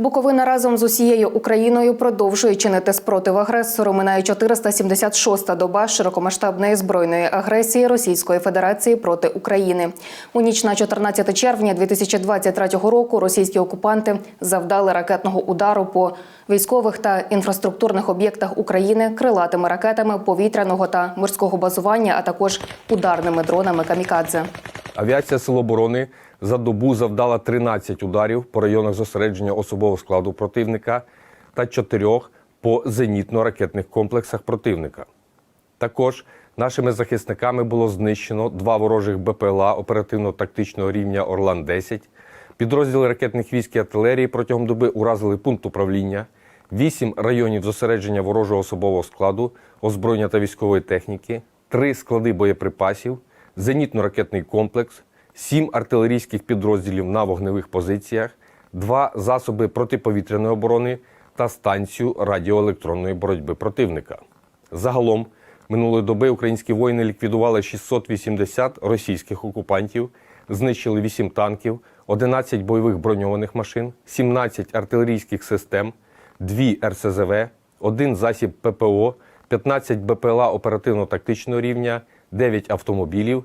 Буковина разом з усією Україною продовжує чинити спротив агресору. Минає 476-та доба широкомасштабної збройної агресії Російської Федерації проти України. У ніч на 14 червня 2023 року російські окупанти завдали ракетного удару по військових та інфраструктурних об'єктах України крилатими ракетами повітряного та морського базування, а також ударними дронами камікадзе. Авіація Сил оборони за добу завдала 13 ударів по районах зосередження особового складу противника та 4 по зенітно-ракетних комплексах противника. Також нашими захисниками було знищено два ворожих БПЛА оперативно-тактичного рівня Орлан-10. Підрозділи ракетних військ і артилерії протягом доби уразили пункт управління, 8 районів зосередження ворожого особового складу, озброєння та військової техніки, 3 склади боєприпасів, зенітно-ракетний комплекс, 7 артилерійських підрозділів на вогневих позиціях, 2 засоби протиповітряної оборони та станцію радіоелектронної боротьби противника. Загалом минулої доби українські воїни ліквідували 680 російських окупантів, знищили 8 танків, 11 бойових броньованих машин, 17 артилерійських систем, 2 РСЗВ, 1 засіб ППО, 15 БПЛА оперативно-тактичного рівня, 9 автомобілів